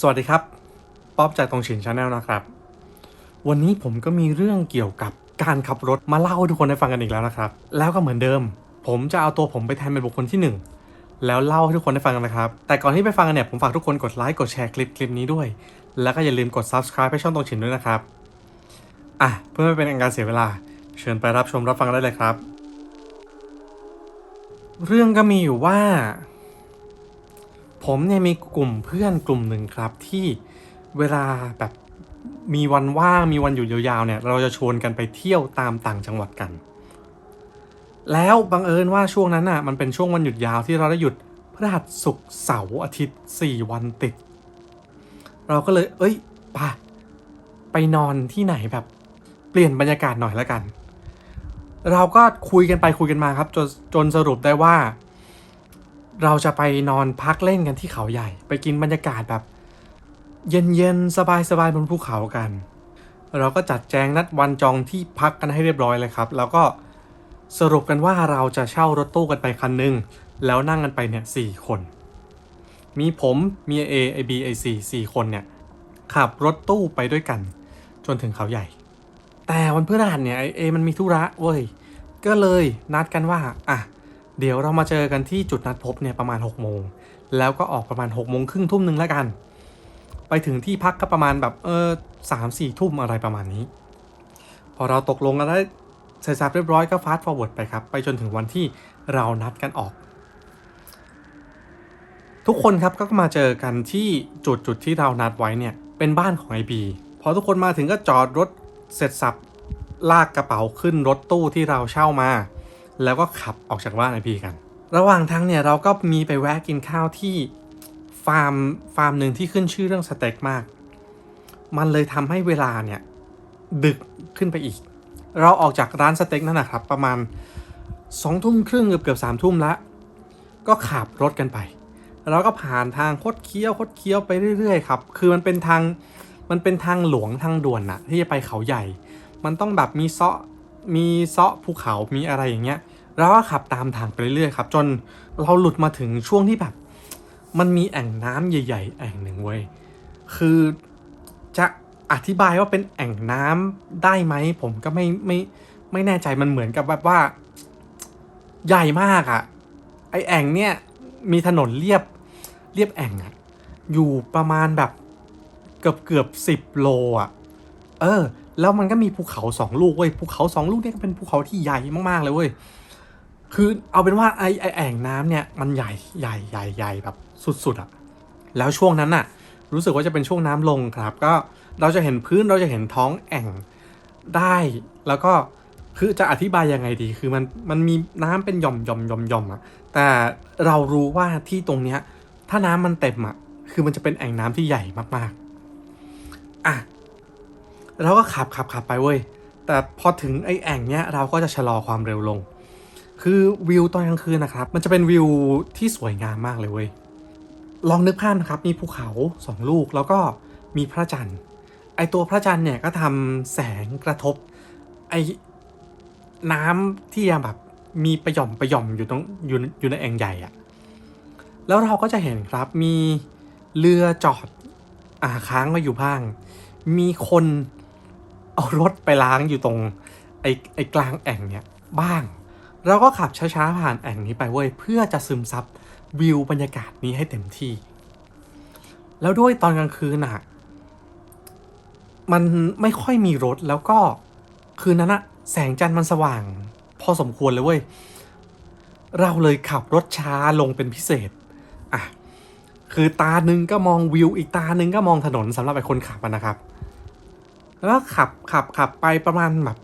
สวัสดีครับ ป๊อบจากตรงฉินชาแนลนะครับ วันนี้ผมก็มีเรื่องเกี่ยวกับการขับรถมาเล่าให้ทุกคนได้ฟังกันอีกแล้วนะครับ แล้วก็เหมือนเดิม ผมจะเอาตัวผมไปแทนเป็นบุคคลที่หนึ่งแล้วเล่าให้ทุกคนได้ฟังกันนะครับ แต่ก่อนที่ไปฟังกันเนี่ยผมฝากทุกคนกดไลค์กดแชร์คลิปคลิปนี้ด้วย แล้วก็อย่าลืมกด subscribe ให้ช่องตรงฉินด้วยนะครับ อะเพื่อไม่เป็นการเสียเวลา เชิญไปรับชมรับฟังได้เลยครับ เรื่องก็มีอยู่ว่า ผมเนี่ยมีกลุ่มเพื่อนกลุ่มหนึ่งครับที่เวลาแบบมีวันว่างมีวันหยุดยาวๆเนี่ย เราจะชวนกันไปเที่ยวตามต่างจังหวัดกัน แล้วบังเอิญว่าช่วงนั้นน่ะมันเป็นช่วงวันหยุดยาวที่เราได้หยุดพฤหัสศุกร์เสาร์อาทิตย์สี่วันติด เราก็เลย เอ้ยไป่ะไปนอนที่ไหนแบบ เปลี่ยนบรรยากาศหน่อยแล้วกัน เราก็คุยกันไปคุยกันมาครับจนจนสรุปได้ว่า เราจะไปนอนพักเล่นกันที่เขาใหญ่ ไปกินบรรยากาศแบบ เย็นๆ สบายๆบนภูเขากัน เราก็จัดแจงนัดวันจองที่พักกันให้เรียบร้อยเลยครับ แล้วก็สรุปกันว่าเราจะเช่ารถตู้กันไปคันหนึ่งแล้วนั่งกันไปเนี่ยสี่คน มีผมมีเอไอบีไอซีสี่คนเนี่ยขับรถตู้ไปด้วยกัน จนถึงเขาใหญ่ แต่วันพฤหัสเนี่ยไอเอมันมีธุระเว้ยก็เลยนัดกันว่าอะ เดี๋ยวเรามาเจอกันที่จุดนัดพบเนี่ยประมาณ6โมงแล้วก็ออกประมาณ6โมงครึ่งทุ่มหนึ่งแล้วกัน ไปถึงที่พักก็ประมาณแบบเออสามสี่ทุ่มอะไรประมาณนี้ พอเราตกลงกันได้เสร็จสับเรียบร้อยก็ฟาสต์ฟอร์เวิร์ดไปครับ ไปจนถึงวันที่เรานัดกันออก ทุกคนครับก็มาเจอกันที่จุดจุดที่เรานัดไว้เนี่ยเป็นบ้านของไอบีพอทุกคนมาถึงก็จอดรถเสร็จสับลากกระเป๋าขึ้นรถตู้ที่เราเช่ามา แล้วก็ขับออกจากบ้านไอพีกัน ระหว่างทางเนี่ยเราก็มีไปแวะกินข้าวที่ฟาร์มฟาร์มหนึ่งที่ขึ้นชื่อเรื่องสเต็กมาก มันเลยทำให้เวลาเนี่ยดึกขึ้นไปอีก เราออกจากร้านสเต็กนั่นนะครับประมาณสองทุ่มครึ่งเกือบเกือบสามทุ่มละก็ขับรถกันไปเราก็ผ่านทางคดเคี้ยวคดเคี้ยวไปเรื่อยๆครับ คือมันเป็นทางมันเป็นทางหลวงทางด่วนน่ะที่จะไปเขาใหญ่ มันต้องแบบมีเซาะ มีเซาะภูเขามีอะไรอย่างเงี้ยเราก็ขับตามทางไปเรื่อยๆครับ จนเราหลุดมาถึงช่วงที่แบบ มันมีแอ่งน้ำใหญ่ ๆ แอ่งหนึ่งเว้ยคือจะอธิบายว่าเป็นแอ่งน้ำได้ไหมผมก็ไม่ไม่ไม่แน่ใจมันเหมือนกับแบบว่า ใหญ่มากอะ่ะไอแอ่งเนี่ยมีถนนเรียบเรียบแอ่งอะ่ะอยู่ประมาณแบบเกือบเกือบสิบโลอะ เออ แล้วมันก็มีภูเขาสองลูกเว้ยภูเขาสองลูกเนี่ยก็เป็นภูเขาที่ใหญ่มากๆเลยเว้ยคือเอาเป็นว่าไอไอแอ่งน้ำเนี่ยมันใหญ่ใหญ่ใหญ่ใหญ่แบบสุดๆอะแล้วช่วงนั้นน่ะ รู้สึกว่าจะเป็นช่วงน้ำลงครับ ก็เราจะเห็นพื้นเราจะเห็นท้องแอ่งได้ แล้วก็คือจะอธิบายยังไงดี คือมันมันมีน้ำเป็นหย่อมหย่อมหย่อมหย่อมอะแต่เรารู้ว่าที่ตรงเนี้ยถ้าน้ำมันเต็มอะคือมันจะเป็นแอ่งน้ำที่ใหญ่มากๆอะ เราก็ขับขับขับไปเว้ย แต่พอถึงไอ้แอ่งเนี้ยเราก็จะชะลอความเร็วลง คือวิวตอนกลางคืนนะครับ มันจะเป็นวิวที่สวยงามมากเลยเว้ย ลองนึกภาพนะครับ มีภูเขาสองลูกแล้วก็มีพระจันทร์ ไอตัวพระจันทร์เนี่ยก็ทำแสงกระทบ ไอน้ำที่ยังแบบมีประหย่อมประหย่อมอยู่ตรงอยู่อยู่ในแอ่งใหญ่อะแล้วเราก็จะเห็นครับมีเรือจอดอ่าค้างไว้อยู่บ้าง มีคน เอารถไปล้างอยู่ตรงไอ้ไอ้กลางแอ่งเนี่ยบ้าง เราก็ขับช้าๆผ่านแอ่งนี้ไปเว้ยเพื่อจะซึมซับวิวบรรยากาศนี้ให้เต็มที่ แล้วด้วยตอนกลางคืนอะมันไม่ค่อยมีรถแล้วก็คืนนั้นอะแสงจันทร์มันสว่าง พอสมควรเลยเว้ย เราเลยขับรถช้าลงเป็นพิเศษ อะ คือตาหนึ่งก็มองวิวอีกตาหนึ่งก็มองถนนสำหรับไอ้คนขับนะครับ แล้วก็ขับขับขับไปประมาณแบบ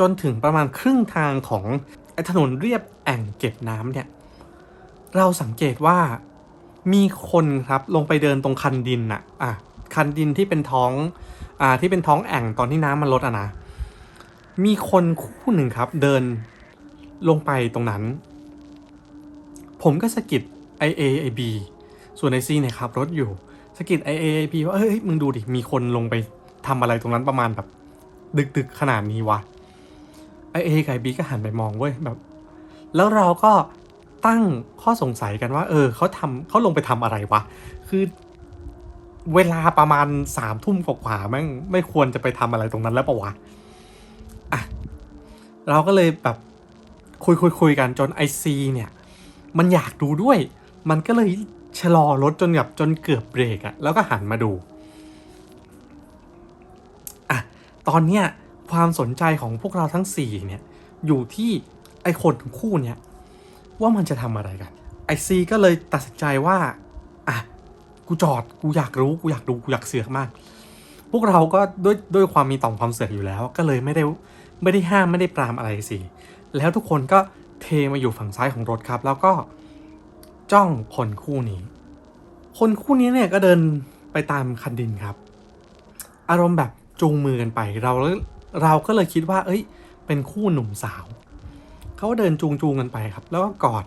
จนถึงประมาณครึ่งทางของไอ้ถนนเรียบแอ่งเก็บน้ำเนี่ย เราสังเกตว่ามีคนครับลงไปเดินตรงคันดินน่ะ อะ คันดินที่เป็นท้อง อ่า ที่เป็นท้องแอ่งตอนที่น้ำมันลดอะนะ มีคนคู่หนึ่งครับ เดินลงไปตรงนั้น ผมก็สะกิดไอเอไอบส่วนไอซีเนี่ยขับรถอยู่สะกิดไอเอไอบว่าเฮ้ยมึงดูดิ มีคนลงไป ทำอะไรตรงนั้นประมาณแบบ ดึกๆขนาดนี้วะไอเอกับไอบีก็หันไปมองเว้ยแบบ แล้วเราก็ตั้งข้อสงสัยกันว่า เออเขาทำเขาลงไปทำอะไรวะ คือเวลาประมาณสามทุ่มกว่าๆแม่งไม่ควรจะไปทำอะไรตรงนั้นแล้วปะวะอะเราก็เลยแบบคุยคุยคุยกันจนไอซีเนี่ย มันอยากดูด้วย มันก็เลยชะลอรถจนแบบจนเกือบเบรกอะแล้วก็หันมาดู ตอนเนี้ยความสนใจของพวกเราทั้งสี่เนี่ยอยู่ที่ไอคนคู่เนี่ยว่ามันจะทำอะไรกันไอซีก็เลยตัดสินใจว่าอะกูจอดกูอยากรู้กูอยากดูกูอยากเสือกมาก พวกเราก็ด้วยด้วยความมีต่อมความเสือกอยู่แล้ว ก็เลยไม่ได้ไม่ได้ห้ามไม่ได้ปรามอะไรสิแล้วทุกคนก็เทมาอยู่ฝั่งซ้ายของรถครับ แล้วก็จ้องคนคู่นี้ คนคู่นี้เนี่ยก็เดินไปตามคันดินครับ อารมณ์แบบ จูงมือกันไป เราเราก็เลยคิดว่า เอ้ย เป็นคู่หนุ่มสาว เขาเดินจูงจูงกันไปครับ แล้วก็กอด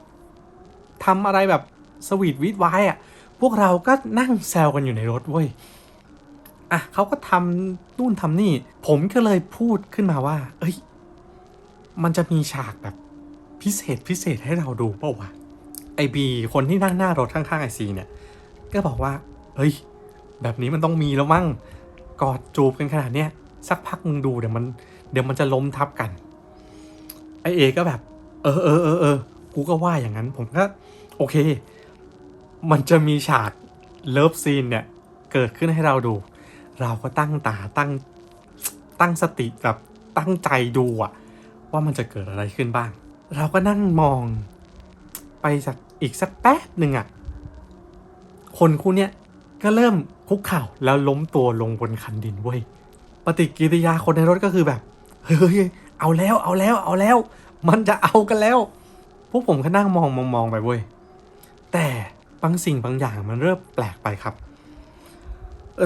ทำอะไรแบบสวีทวิดไว้อะพวกเราก็นั่งแซวกันอยู่ในรถเว้ยอะเขาก็ทำนู่นทำนี่ ผมก็เลยพูดขึ้นมาว่า เอ้ย มันจะมีฉากแบบพิเศษพิเศษให้เราดูเปล่าวะไอบีคนที่นั่งหน้ารถข้างๆไอซีเนี่ย ก็บอกว่า เฮ้ย แบบนี้มันต้องมีแล้วมั้ง กอดจูบกันขนาดเนี้ยสักพักมึงดูเดี๋ยวมันเดี๋ยวมันจะล้มทับกันไอเอก็แบบ เออเออเออเออกูก็ว่าอย่างนั้น ผมก็โอเค มันจะมีฉากเลิฟซีนเนี่ยเกิดขึ้นให้เราดู เราก็ตั้งตาตั้งตั้งสติแบบตั้งใจดูอะว่ามันจะเกิดอะไรขึ้นบ้าง เราก็นั่งมอง ไปสักอีกสักแป๊บหนึ่งอะคนคู่เนี้ย ก็เริ่มคุกเข่าแล้วล้มตัวลงบนคันดินเว้ยปฏิกิริยาคนในรถก็คือแบบเฮ้ยเอาแล้วเอาแล้วเอาแล้ว มันจะเอากันแล้ว พวกผมก็นั่งมองมองมองไปเว้ยแต่บางสิ่งบางอย่างมันเริ่มแปลกไปครับ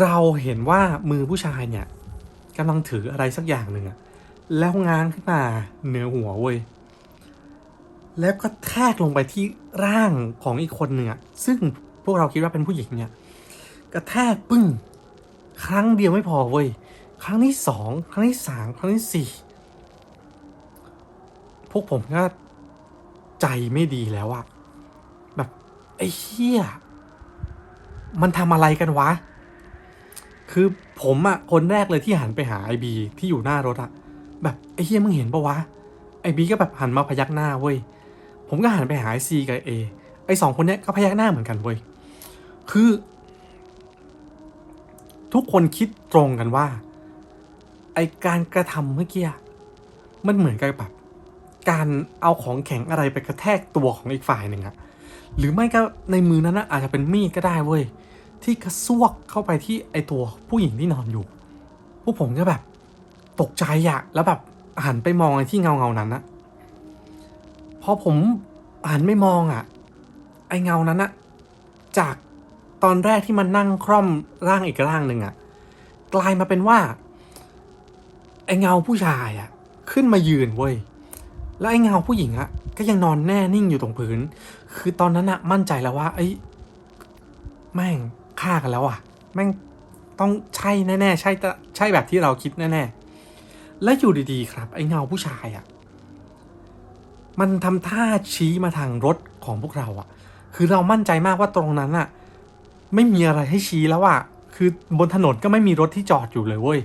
เราเห็นว่ามือผู้ชายเนี่ยกำลังถืออะไรสักอย่างหนึ่งอะแล้วง้างขึ้นมาเหนือหัวเว้ยแล้วก็แทกลงไปที่ร่างของอีกคนหนึ่งอะซึ่งพวกเราคิดว่าเป็นผู้หญิงเนี่ย กระแทกปึ้ง ครั้งเดียวไม่พอเว้ย ครั้งที่สองครั้งที่สามครั้งที่สี่พวกผมก็ใจไม่ดีแล้วอะแบบไอ้เหี้ยมันทำอะไรกันวะ คือผมอะคนแรกเลยที่หันไปหาไอบีที่อยู่หน้ารถอะแบบไอ้เหี้ยมึงเห็นปะวะ ไอบีก็แบบหันมาพยักหน้าเว้ย ผมก็หันไปหาไอซีกับเอไอสองคนเนี้ยก็พยักหน้าเหมือนกันเว้ย คือ ทุกคนคิดตรงกันว่า ไอการกระทำเมื่อกี้มันเหมือนกับแบบการเอาของแข็งอะไรไปกระแทกตัวของอีกฝ่ายหนึ่งอะหรือไม่ก็ในมือนั้นนะอาจจะเป็นมีดก็ได้เว้ยที่กระซวกเข้าไปที่ไอตัวผู้หญิงที่นอนอยู่ พวกผมก็แบบ ตกใจอะแล้วแบบหันไปมองไอที่เงาเงานั้นนะพอผมหันไม่มองอะไอเงานั้นอะจาก ตอนแรกที่มันนั่งคร่อมร่างอีกร่างหนึ่งอะกลายมาเป็นว่า ไอเงาผู้ชายอะขึ้นมายืนเว้ยแล้วไอเงาผู้หญิงอะก็ยังนอนแน่นิ่งอยู่ตรงพื้น คือตอนนั้นอะมั่นใจแล้วว่าไอ้แม่งฆ่ากันแล้วอะแม่งต้องใช่แน่ๆใช่ตะใช่แบบที่เราคิดแน่ๆและอยู่ดีๆ ครับ ไอเงาผู้ชายอะมันทำท่าชี้มาทางรถของพวกเราอะคือเรามั่นใจมากว่าตรงนั้นอะ ไม่มีอะไรให้ชี้แล้วอะคือบนถนนก็ไม่มีรถที่จอดอยู่เลยเว้ย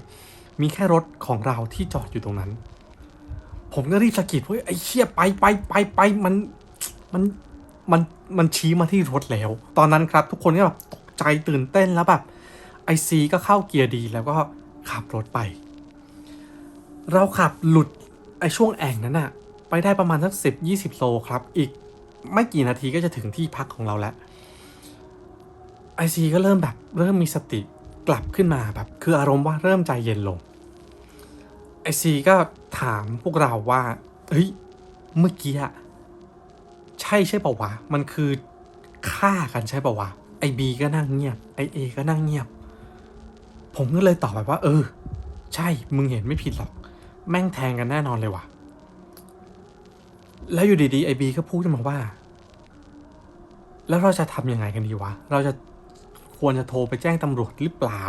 มีแค่รถของเราที่จอดอยู่ตรงนั้น ผมก็รีบสะกิดเว้ยไอ้เชี่ยไปไปไปไปมันมันมันมันชี้มาที่รถแล้ว ตอนนั้นครับทุกคนก็แบบตกใจตื่นเต้นแล้วแบบไอซีก็เข้าเกียร์ดีแล้วก็ขับรถไป เราขับหลุดไอช่วงแอ่งนั้นอะไปได้ประมาณสักสิบยี่สิบโลครับ อีกไม่กี่นาทีก็จะถึงที่พักของเราแล้ว ไอซีก็เริ่มแบบเริ่มมีสติกลับขึ้นมาแบบคืออารมณ์ว่าเริ่มใจเย็นลงไอซีก็ถามพวกเราว่าเฮ้ยเมื่อกี้อะใช่ใช่ป่าวะ มันคือฆ่ากันใช่ป่าวะไอบีก็นั่งเงียบไอเอก็นั่งเงียบ ผมก็เลยตอบไปว่า เออ ใช่มึงเห็นไม่ผิดหรอก แม่งแทงกันแน่นอนเลยว่ะ แล้วอยู่ดีๆไอบีก็พูดขึ้นมาว่า แล้วเราจะทำยังไงกันดีวะ เราจะ ควรจะโทรไปแจ้งตำรวจหรือเปล่า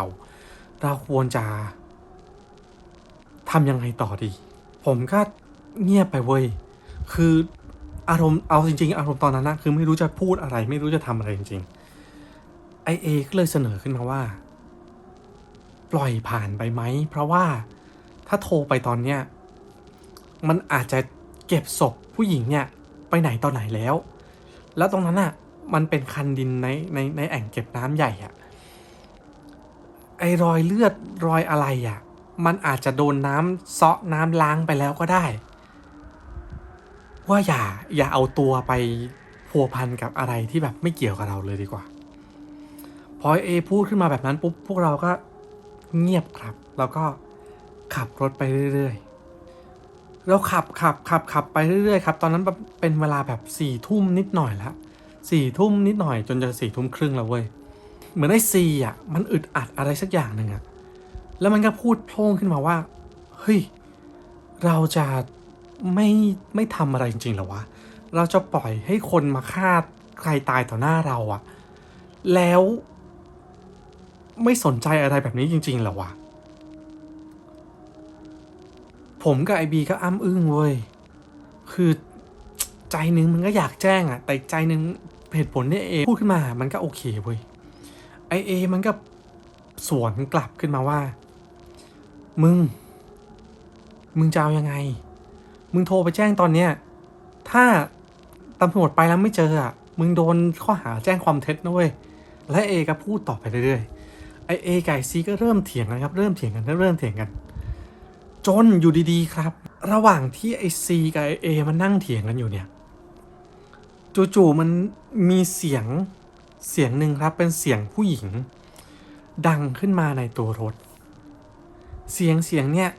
เราควรจะทำยังไงต่อดี ผมก็เงียบไปเว้ย คืออารมณ์เอาจริง ๆ อารมณ์ตอนนั้นนะคือไม่รู้จะพูดอะไร ไม่รู้จะทำอะไรจริงๆไอเอก็เลยเสนอขึ้นมาว่า ปล่อยผ่านไปไหม เพราะว่าถ้าโทรไปตอนเนี้ยมันอาจจะเก็บศพผู้หญิงเนี่ยไปไหนตอนไหนแล้ว แล้วตรงนั้นอะ มันเป็นคันดินในในในแอ่งเก็บน้ำใหญ่อะไอรอยเลือดรอยอะไรอะมันอาจจะโดนน้ำเซาะน้ำล้างไปแล้วก็ได้ ว่าอย่าอย่าเอาตัวไปพัวพันกับอะไรที่แบบไม่เกี่ยวกับเราเลยดีกว่า พอเอพูดขึ้นมาแบบนั้นปุ๊บพวกเราก็เงียบครับ แล้วก็ขับรถไปเรื่อยๆ เราขับขับขับขับไปเรื่อยๆครับ ตอนนั้นเป็นเวลาแบบสี่ทุ่มนิดหน่อยแล้ว สี่ทุ่มนิดหน่อยจนจะสี่ทุ่มครึ่งแล้วเว้ย เหมือนไอ้ซีอะ มันอึดอัดอะไรสักอย่างหนึ่งอะ แล้วมันก็พูดโพ่งขึ้นมาว่า เฮ้ย เราจะไม่ไม่ทำอะไรจริงๆหรอวะ เราจะปล่อยให้คนมาฆ่าใครตายต่อหน้าเราอะแล้วไม่สนใจอะไรแบบนี้จริงๆหรอวะ ผมกับไอบีก็อ้ำอึ้งเว้ย คือ ใจหนึ่งมันก็อยากแจ้งอะแต่ใจหนึ่งเหตุผลที่เอพูดขึ้นมา มันก็โอเคเว้ยไอเอมันก็สวนกลับขึ้นมาว่า มึง มึงจะเอายังไง มึงโทรไปแจ้งตอนเนี้ย ถ้าตำรวจไปแล้วไม่เจออะมึงโดนข้อหาแจ้งความเท็จนะเว้ย และเอก็พูดต่อไปเรื่อยๆ ไอเอไก่ซีก็เริ่มเถียงกันครับ เริ่มเถียงกันเริ่มเถียงกัน จนอยู่ดีๆ ครับ ระหว่างที่ไอซีกับไอเอมันนั่งเถียงกันอยู่เนี่ย จู่ๆมันมีเสียงเสียงหนึ่งครับเป็นเสียงผู้หญิง ดังขึ้นมาในตัวรถ เสียงเสียงเนี่ย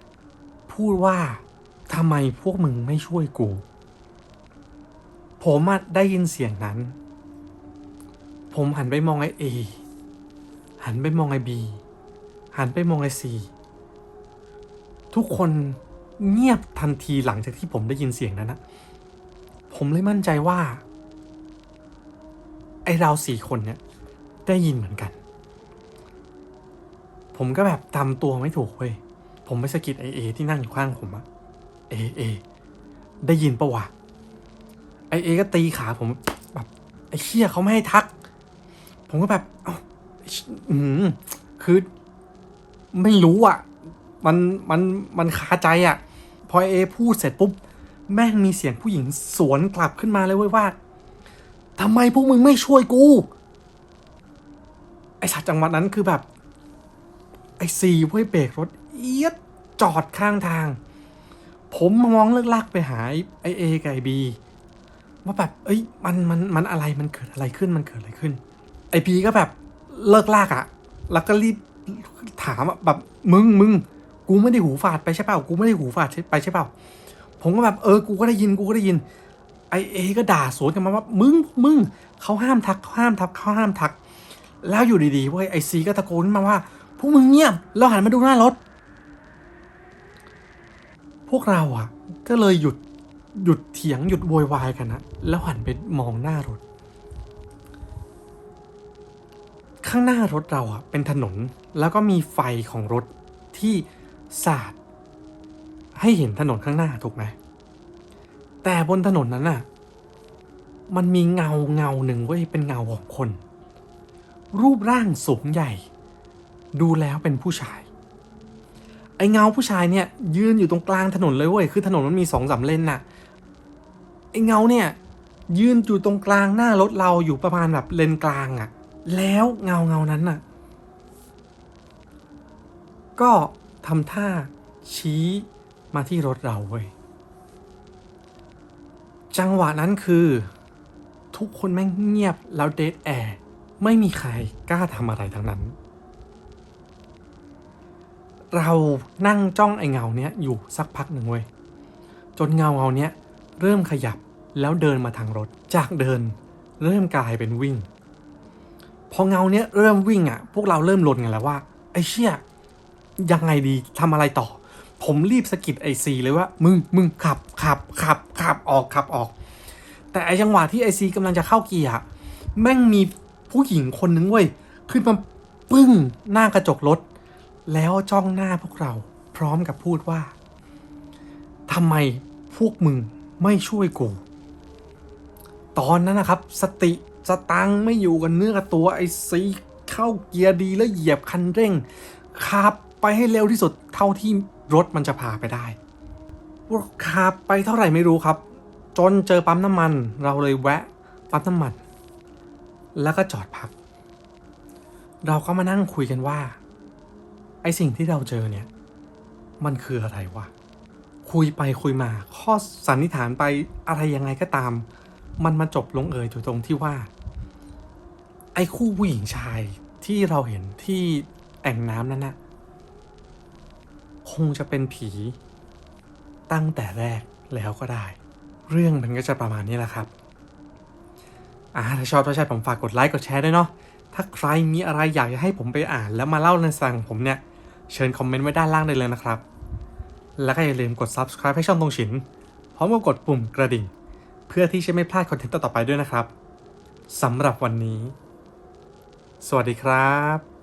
พูดว่าทำไมพวกมึงไม่ช่วยกู ผมได้ยินเสียงนั้น ผมหันไปมองไอ้เอหันไปมองไอ้บีหันไปมองไอ้ซีทุกคนเงียบทันทีหลังจากที่ผมได้ยินเสียงนั้นนะผมเลยมั่นใจว่า ไอเราสี่คนเนี่ยได้ยินเหมือนกัน ผมก็แบบทำตัวไม่ถูกเว้ย ผมไปสะกิดไอเอที่นั่งอยู่ข้างผมอะเอเอได้ยินปะวะไอเอก็ตีขาผมแบบไอเชี่ยเขาไม่ให้ทัก ผมก็แบบเอ้าอืมคือไม่รู้อะมันมันมันคาใจอะพอเอพูดเสร็จปุ๊บแม่งมีเสียงผู้หญิงสวนกลับขึ้นมาเลยเว้ยว่า ทำไมพวกมึงไม่ช่วยกู ไอสัตว์จังหวะนั้นคือแบบ ไอซีเว้ยเบรกรถเอียดจอดข้างทาง ผมมองเลิกลักไปหาไอเอกับไอบีว่าแบบ เอ้ย มันมันมันอะไรมันเกิดอะไรขึ้นมันเกิดอะไรขึ้น ไอบีก็แบบเลิกลากอะแล้วก็รีบถามแบบ มึงมึงกูไม่ได้หูฝาดไปใช่เปล่า กูไม่ได้หูฝาดไปใช่เปล่า ผมก็แบบเออ กูก็ได้ยิน กูก็ได้ยิน ไอเอก็ด่าสวนกันมาว่ามึงมึงเขาห้ามทักเขาห้ามทักเขาห้ามทัก แล้วอยู่ดีๆเว้ยไอซีก็ตะโกนมาว่า พวกมึงเงียบแล้วหันมาดูหน้ารถ พวกเราอะก็เลยหยุดหยุดเถียงหยุดโวยวายกันนะแล้วหันไปมองหน้ารถ ข้างหน้ารถเราอะเป็นถนนแล้วก็มีไฟของรถที่สาดให้เห็นถนนข้างหน้าถูกไหม แต่บนถนนนั้นน่ะ มันมีเงาเงาหนึ่งเว้ยเป็นเงาของคน รูปร่างสูงใหญ่ ดูแล้วเป็นผู้ชาย ไอเงาผู้ชายเนี่ยยืนอยู่ตรงกลางถนนเลยเว้ยคือถนนมันมีสองสามเลนน่ะไอเงาเนี่ยยืนอยู่ตรงกลางหน้ารถเราอยู่ประมาณแบบเลนกลางอะ่ะ แล้วเงาเงานั้นน่ะ ก็ทำท่าชี้มาที่รถเราเว้ย จังหวะนั้นคือ ทุกคนแม่งเงียบแล้วเดทแอร์ไม่มีใครกล้าทำอะไรทั้งนั้น เรานั่งจ้องไอ้เงาเนี้ยอยู่สักพักหนึ่งเว้ยจนเงาเงาเนี้ยเริ่มขยับแล้วเดินมาทางรถ จากเดิน เริ่มกลายเป็นวิ่ง พอเงาเนี้ยเริ่มวิ่งอะ พวกเราเริ่มลนกันแล้วว่าไอ้เชี่ยยังไงดีทำอะไรต่อ ผมรีบสะกิดไอซีเลยว่ามึงมึงขับขับขับขับออกขับออก แต่ไอจังหวะที่ไอซีกำลังจะเข้าเกียร์แม่งมีผู้หญิงคนนึงเว้ยขึ้นมาปึ้งหน้ากระจกรถ แล้วจ้องหน้าพวกเรา พร้อมกับพูดว่าทำไมพวกมึงไม่ช่วยกูตอนนั้นนะครับ สติสตังไม่อยู่กับเนื้อกับตัวไอซีเข้าเกียร์ดีแล้วเหยียบคันเร่งขับไปให้เร็วที่สุดเท่าที่ รถมันจะพาไปได้ขับไปเท่าไหร่ไม่รู้ครับ จนเจอปั๊มน้ำมัน เราเลยแวะปั๊มน้ำมัน แล้วก็จอดพัก เราก็มานั่งคุยกันว่า ไอสิ่งที่เราเจอเนี่ย มันคืออะไรวะ คุยไปคุยมา ข้อสันนิษฐานไปอะไรยังไงก็ตาม มันมาจบลงเอยอยู่ตรงที่ว่า ไอ้คู่ผู้หญิงชายที่เราเห็นที่แอ่งน้ำนั้นน่ะ คงจะเป็นผีตั้งแต่แรกแล้วก็ได้ เรื่องมันก็จะประมาณนี้แหละครับอ่าถ้าชอบถ้าใช่ผมฝากกดไลค์กดแชร์ด้วยเนาะถ้าใครมีอะไรอยากจะให้ผมไปอ่านแล้วมาเล่าในสั่งผมเนี่ย เชิญคอมเมนต์ไว้ด้านล่างได้เลยนะครับ แล้วก็อย่าลืมกด subscribe ให้ช่องตรงฉินพร้อมกับกดปุ่มกระดิ่ง เพื่อที่จะไม่พลาดคอนเทนต์ต่อไปด้วยนะครับสำหรับวันนี้ สวัสดีครับ